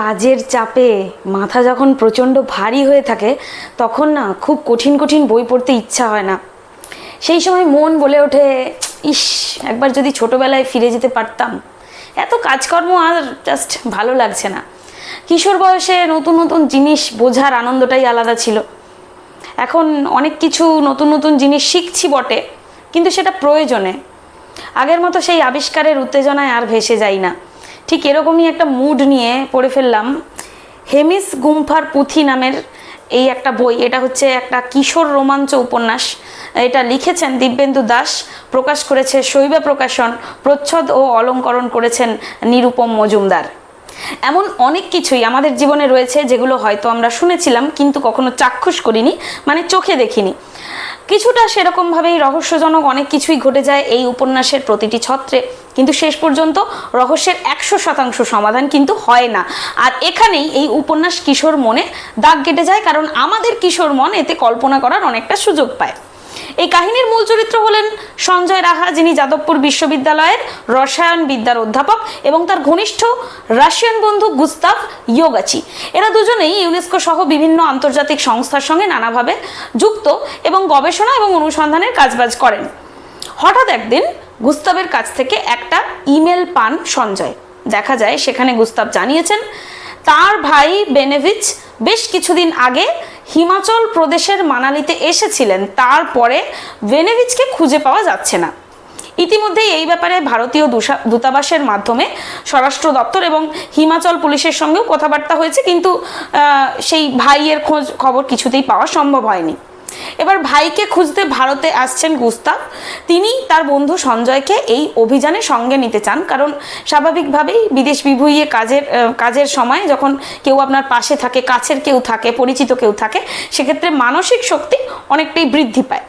কাজের চাপে মাথা যখন প্রচণ্ড ভারী হয়ে থাকে, তখন না খুব কঠিন কঠিন বই পড়তে ইচ্ছা হয় না। সেই সময় মন বলে ওঠে, ইস, একবার যদি ছোটোবেলায় ফিরে যেতে পারতাম। এত কাজকর্ম আর জাস্ট ভালো লাগছে না। কিশোর বয়সে নতুন নতুন জিনিস বোঝার আনন্দটাই আলাদা ছিল। এখন অনেক কিছু নতুন নতুন জিনিস শিখছি বটে, কিন্তু সেটা প্রয়োজনে। আগের মতো সেই আবিষ্কারের উত্তেজনায় আর ভেসে যাই না। ঠিক এরকমই একটা মুড নিয়ে পড়ে ফেললাম। হেমিস গুম্ফার পুঁথি নামের এই একটা বই, এটা হচ্ছে একটা কিশোর রোমাঞ্চ উপন্যাস। এটা লিখেছেন দিব্যেন্দু দাস, প্রকাশ করেছে শৈবা প্রকাশন, প্রচ্ছদ ও অলঙ্করণ করেছেন নিরুপম মজুমদার। এমন অনেক কিছুই আমাদের জীবনে রয়েছে যেগুলো হয়তো আমরা শুনেছিলাম কিন্তু কখনো চাক্ষুষ করিনি মানে চোখে দেখিনি। কিছুটা সেরকমভাবেই রহস্যজনক অনেক কিছুই ঘটে যায় এই উপন্যাসের প্রতিটি ছত্রে। কিন্তু শেষ পর্যন্ত রহস্যের একশো শতাংশ সমাধান কিন্তু হয় না। আর এখানেই এই উপন্যাস কিশোর মনে দাগ কেটে যায়, কারণ আমাদের কিশোর মন এতে কল্পনা করার অনেকটা সুযোগ পায়। এই কাহিনীর মূল চরিত্র হলেন সঞ্জয় রাহা, যিনি যাদবপুর বিশ্ববিদ্যালয়ের রসায়ন বিদ্যার অধ্যাপক এবং তার ঘনিষ্ঠ রাশিয়ান বন্ধু গুস্তাভ ইয়োগাচি। এরা দুজনেই ইউনেস্কো সহ বিভিন্ন আন্তর্জাতিক সংস্থার সঙ্গে নানাভাবে যুক্ত এবং গবেষণা এবং অনুসন্ধানের কাজবাজ করেন। হঠাৎ একদিন গুস্তাবের কাছ থেকে একটা ইমেল পান সঞ্জয়। দেখা যায় সেখানে গুস্তাব জানিয়েছেন, তার ভাই বেনেভিচ বেশ কিছুদিন আগে হিমাচল প্রদেশের মানালিতে এসেছিলেন, তারপরে বেনেভিচকে খুঁজে পাওয়া যাচ্ছে না। ইতিমধ্যে এই ব্যাপারে ভারতীয় দূতাবাসের মাধ্যমে স্বরাষ্ট্র দপ্তর এবং হিমাচল পুলিশের সঙ্গেও কথাবার্তা হয়েছে, কিন্তু সেই ভাইয়ের খোঁজ, খবর কিছুতেই পাওয়া সম্ভব হয়নি। এবার ভাইকে খুঁজতে ভারতে আসছেন গুস্তাব তিনি তার বন্ধু সঞ্জয়কে এই অভিযানে সঙ্গে নিতে চান, কারণ স্বাভাবিকভাবেই বিদেশ বিভুঁইয়ে কাজের কাজের সময় যখন কেউ আপনার পাশে থাকে, কাছের কেউ থাকে, পরিচিত কেউ থাকে, সেক্ষেত্রে মানসিক শক্তি অনেকটাই বৃদ্ধি পায়।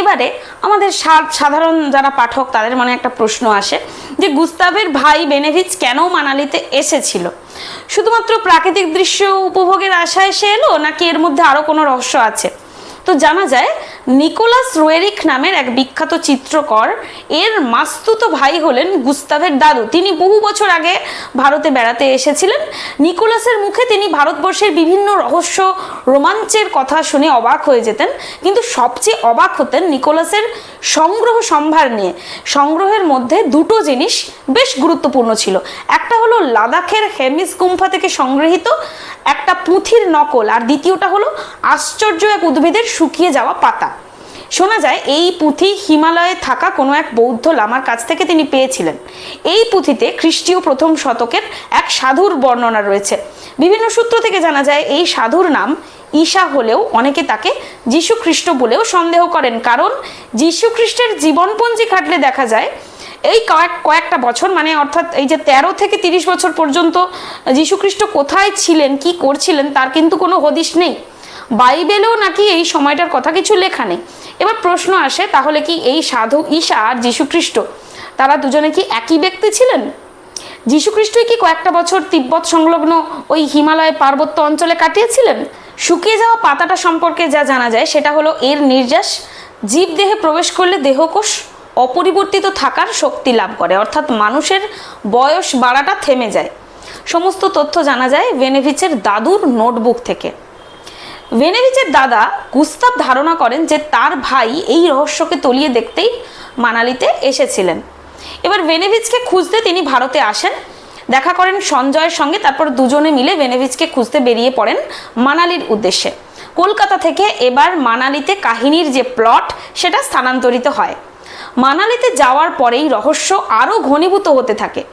এবারে আমাদের সাধারণ যারা পাঠক, তাদের মনে একটা প্রশ্ন আসে যে গুস্তাবের ভাই বেনেভিচ কেন মানালিতে এসেছিল? শুধুমাত্র প্রাকৃতিক দৃশ্য উপভোগের আশায় সে এলো, নাকি এর মধ্যে আরও কোনো রহস্য আছে? জানা যায়, নিকোলাস রোয়েরিক নামের এক বিখ্যাত চিত্রকর, এর মাস্তুতো ভাই হলেন গুস্তাভের দাদু। তিনি বহু বছর আগে ভারতে বেড়াতে এসেছিলেন। নিকোলাসের মুখে তিনি ভারতবর্ষের বিভিন্ন রহস্য, রোমাঞ্চের কথা শুনে অবাক হয়ে যেতেন। কিন্তু সবচেয়ে অবাক হতেন নিকোলাসের সংগ্রহ সম্ভার নিয়ে। সংগ্রহের মধ্যে দুটো জিনিস বেশ গুরুত্বপূর্ণ ছিল। একটা হলো লাদাখের হেমিস গুম্ফা থেকে সংগৃহীত একটা পুঁথির নকল, আর দ্বিতীয়টা হলো আশ্চর্য এক উদ্ভিদের শুকিয়ে যাওয়া পাতা। শোনা যায়, এই পুঁথি হিমালয়ে থাকা কোনো এক বৌদ্ধ লামার কাছ থেকে তিনি পেয়েছিলেন। এই পুঁথিতে খ্রিস্টীয় প্রথম শতকের এক সাধুর বর্ণনা রয়েছে। বিভিন্ন সূত্র থেকে জানা যায়, এই সাধুর নাম ঈশা হলেও অনেকে তাকে যীশু খ্রিস্ট বলেও সন্দেহ করেন। কারণ যীশু খ্রিস্টের জীবনপঞ্জি খাটলে দেখা যায় এই কয়েক, কয়েকটা বছর মানে অর্থাৎ এই যে তেরো থেকে তিরিশ বছর পর্যন্ত যীশুখ্রিস্ট কোথায় ছিলেন, কি করছিলেন, তার কিন্তু কোনো হদিশ নেই। বাইবেলেও নাকি এই সময়টার কথা কিছু লেখা নেই। এবার প্রশ্ন আসে, তাহলে কি এই সাধু ঈশা আর যীশুখ্রিস্ট, তারা দুজনে কি একই ব্যক্তি ছিলেন? যীশুখ্রিস্টই কি কয়েকটা বছর তিব্বত সংলগ্ন ওই হিমালয় পার্বত্য অঞ্চলে কাটিয়েছিলেন? শুকিয়ে যাওয়া পাতাটা সম্পর্কে যা জানা যায়, সেটা হলো এর নির্যাস জীব দেহে প্রবেশ করলে দেহকোষ অপরিবর্তিত থাকার শক্তি লাভ করে। অর্থাৎ মানুষের বয়স বাড়াটা থেমে যায়। সমস্ত তথ্য জানা যায় ভেনেভিচের দাদুর নোটবুক থেকে। ভেনেভিচের দাদা গুস্তাব ধারণা করেন যে তার ভাই এই রহস্যকে তলিয়ে দেখতেই মানালিতে এসেছিলেন। এবার ভেনেভিচকে খুঁজতে তিনি ভারতে আসেন। দেখা করেন সঞ্জয়ের সঙ্গে, তারপর দুজনে মিলে ভেনেভিচকে খুঁজতে বেরিয়ে পড়েন মানালির উদ্দেশ্যে। কলকাতা থেকে এবার মানালিতে কাহিনীর যে প্লট, সেটা স্থানান্তরিত হয়। মানালিতে যাওয়ার পরেই রহস্য আরও ঘনীভূত হতে থাকে।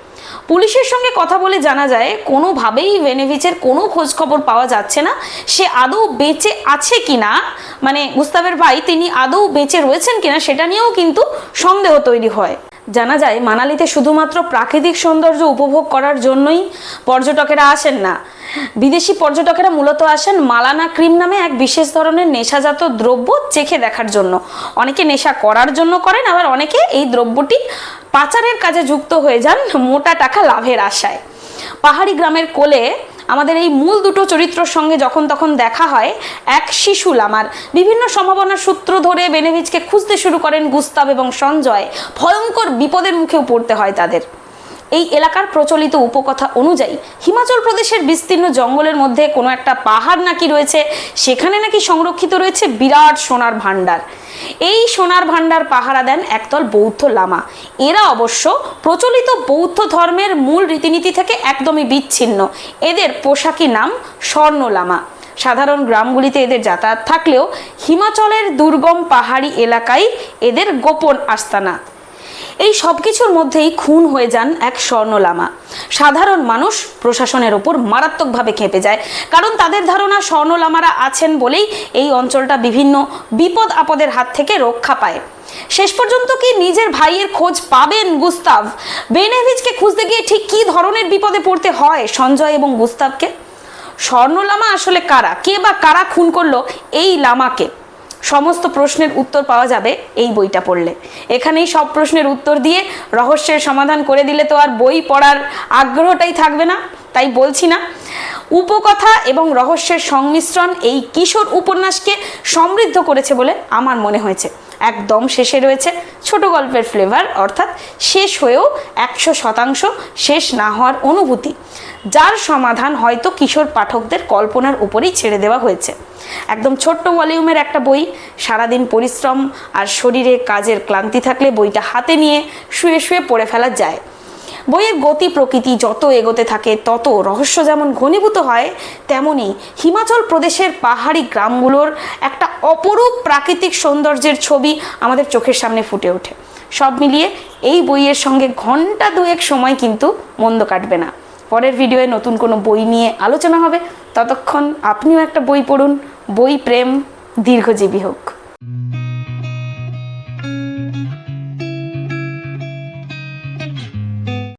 পুলিশের সঙ্গে কথা বলে জানা যায়, কোনোভাবেই ভেনেভিচের কোনো খোঁজ খবর পাওয়া যাচ্ছে না। সে আদৌ বেঁচে আছে কিনা? মানে গুস্তাবের ভাই, তিনি আদৌ বেঁচে রয়েছেন কিনা, সেটা নিয়েও কিন্তু সন্দেহ তৈরি হয়। জানা যায়, মানালিতে শুধুমাত্র প্রাকৃতিক সৌন্দর্য উপভোগ করার জন্যই পর্যটকেরা আসেন না। বিদেশি পর্যটকেরা মূলত আসেন মালানা ক্রিম নামে এক বিশেষ ধরনের নেশাজাত দ্রব্য চেখে দেখার জন্য। অনেকে নেশা করার জন্য করেন, আবার অনেকে এই দ্রব্যটি পাচারের কাজে যুক্ত হয়ে যান মোটা টাকা লাভের আশায়। পাহাড়ি গ্রামের কোলে আমাদের এই মূল দুটো চরিত্রর সঙ্গে যখন তখন দেখা হয়, এক শিশু লামার বিভিন্ন সম্ভাবনার সূত্র ধরে বেনেভিজকে খুঁজতে শুরু করেন গুস্তাব এবং সঞ্জয়। ভয়ঙ্কর বিপদের মুখেও পড়তে হয় তাদের। এই এলাকার প্রচলিত উপকথা অনুযায়ী, হিমাচল প্রদেশের বিস্তীর্ণ জঙ্গলের মধ্যে কোনো একটা পাহাড় নাকি রয়েছে, সেখানে নাকি সংরক্ষিত রয়েছে বিরাট সোনার ভাণ্ডার। এই সোনার ভাণ্ডার পাহারা দেন একদল বৌদ্ধ লামা। এরা অবশ্য প্রচলিত বৌদ্ধ ধর্মের মূল রীতিনীতি থেকে একদমই বিচ্ছিন্ন। এদের পোশাকি নাম স্বর্ণ লামা। সাধারণ গ্রামগুলিতে এদের যাতায়াত থাকলেও হিমাচলের দুর্গম পাহাড়ি এলাকায় এদের গোপন আস্তানা। এই সব কিছুর মধ্যেই খুন হয়ে যান এক স্বর্ণলামা। সাধারণ মানুষ প্রশাসনের ওপর মারাত্মকভাবে খেপে যায়। কারণ তাদের ধারণা স্বর্ণলামারা আছেন বলেই এই অঞ্চলটা বিভিন্ন বিপদ আপদের হাত থেকে রক্ষা পায়। শেষ পর্যন্ত কি নিজের ভাইয়ের খোঁজ পাবেন গুস্তাভ? বেনেভিজকে খুঁজতে গিয়ে ঠিক কী ধরনের বিপদে পড়তে হয় সঞ্জয় এবং গুস্তাভকে? স্বর্ণলামা আসলে কারা? কে বা কারা খুন করল এই লামাকে? সমস্ত প্রশ্নের উত্তর পাওয়া যাবে এই বইটা পড়লে। এখানেই সব প্রশ্নের উত্তর দিয়ে রহস্যের সমাধান করে দিলে তো আর বই পড়ার আগ্রহটাই থাকবে না, তাই বলছি না। উপকথা এবং রহস্যের সংমিশ্রণ এই কিশোর উপন্যাসকে সমৃদ্ধ করেছে বলে আমার মনে হয়েছে। একদম শেষে রয়েছে ছোট গল্পের ফ্লেভার অর্থাৎ শেষ হয়েও একশো শতাংশ শেষ না হওয়ার অনুভূতি। যার সমাধান হয়তো কিশোর পাঠকদের কল্পনার উপরেই ছেড়ে দেওয়া হয়েছে। একদম ছোট্ট ভলিউমের একটা বই, সারাদিন পরিশ্রম আর শরীরে কাজের ক্লান্তি থাকলে বইটা হাতে নিয়ে শুয়ে শুয়ে পড়ে ফেলা যায়। বইয়ের গতি প্রকৃতি যত এগোতে থাকে, তত রহস্য যেমন ঘনীভূত হয়, তেমনি হিমাচল প্রদেশের পাহাড়ি গ্রামগুলোর একটা অপরূপ প্রাকৃতিক সৌন্দর্যের ছবি আমাদের চোখের সামনে ফুটে ওঠে। সব মিলিয়ে এই বইয়ের সঙ্গে ঘণ্টা দুয়েক সময় কিন্তু মন্দ কাটবে না। পরের ভিডিওয়ে নতুন কোনো বই নিয়ে আলোচনা হবে। ততক্ষণ আপনিও একটা বই পড়ুন। বই প্রেম দীর্ঘজীবী হোক।